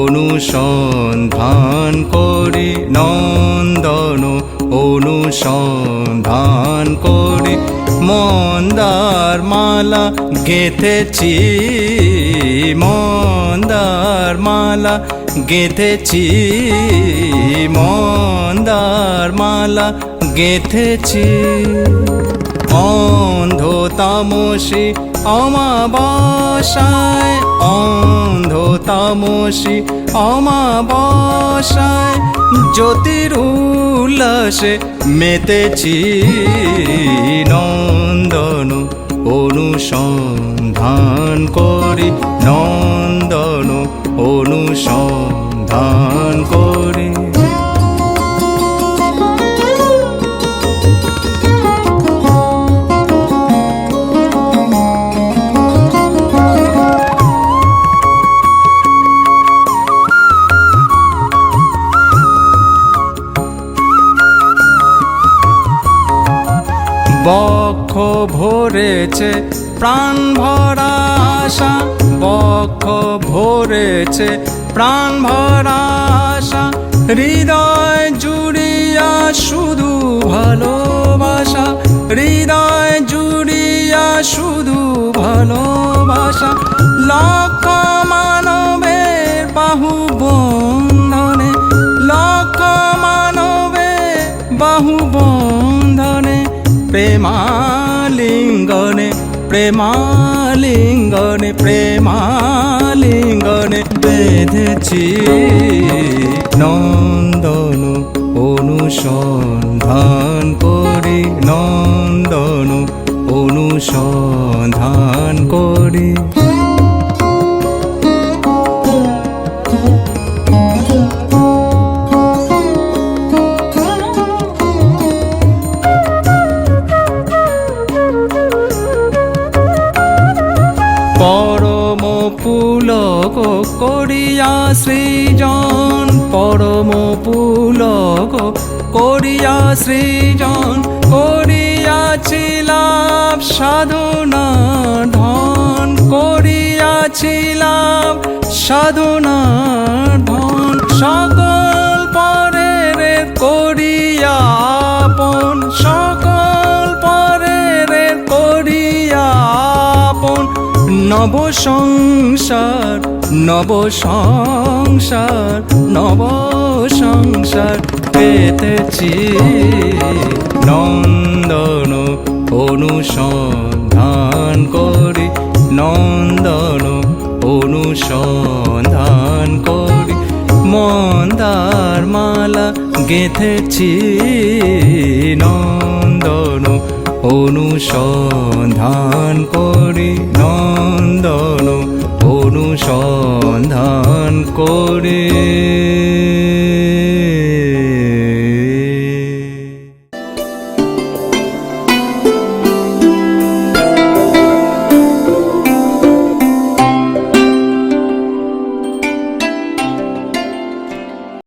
অনুসন্ধান করি নন্দন অনুসন্ধান করি। মন্দার মালা গেঁথেছি মন্দার মালা গেঁথেছি মন্দার মালা গেঁথেছি। অন্ধ তামসী অমাবসায় অন্ধ তামসী অমাবসায় জ্যোতির উল্লাসে মেতেছি নন্দন অনুসন্ধান করি নন্দন অনুসন্ধান বক্ষ ভরেছে, প্রাণ ভরা আশা। বক্ষ ভরেছে, প্রাণ ভরা আশা। হৃদয় জুড়িয়া শুধু ভালোবাসা। হৃদয় জুড়িয়া শুধু ভালোবাসা। লক্ষ মানবের বাহু বন্ধনে, লক্ষ মানবের বাহু প্রেমালিঙ্গনে প্রেমালিঙ্গনে প্রেমালিঙ্গনে বেঁধেছি নন্দন অনুসন্ধান করি নন্দন অনুসন্ধান করি। পুলক করিয়া সৃজন পরম পুলক করিয়া সৃজন করিয়াছিলাম সাধনা ধন করিয়াছিলাম সাধনা ধন সকল নব সংসার নব সংসার নব সংসার পেতেছি। নন্দন অনুসন্ধান করি, নন্দন অনুসন্ধান করি। মন্দার মালা গেঁথেছি, নন্দন অনুসন্ধান করি নন্দন অনুসন্ধান করে।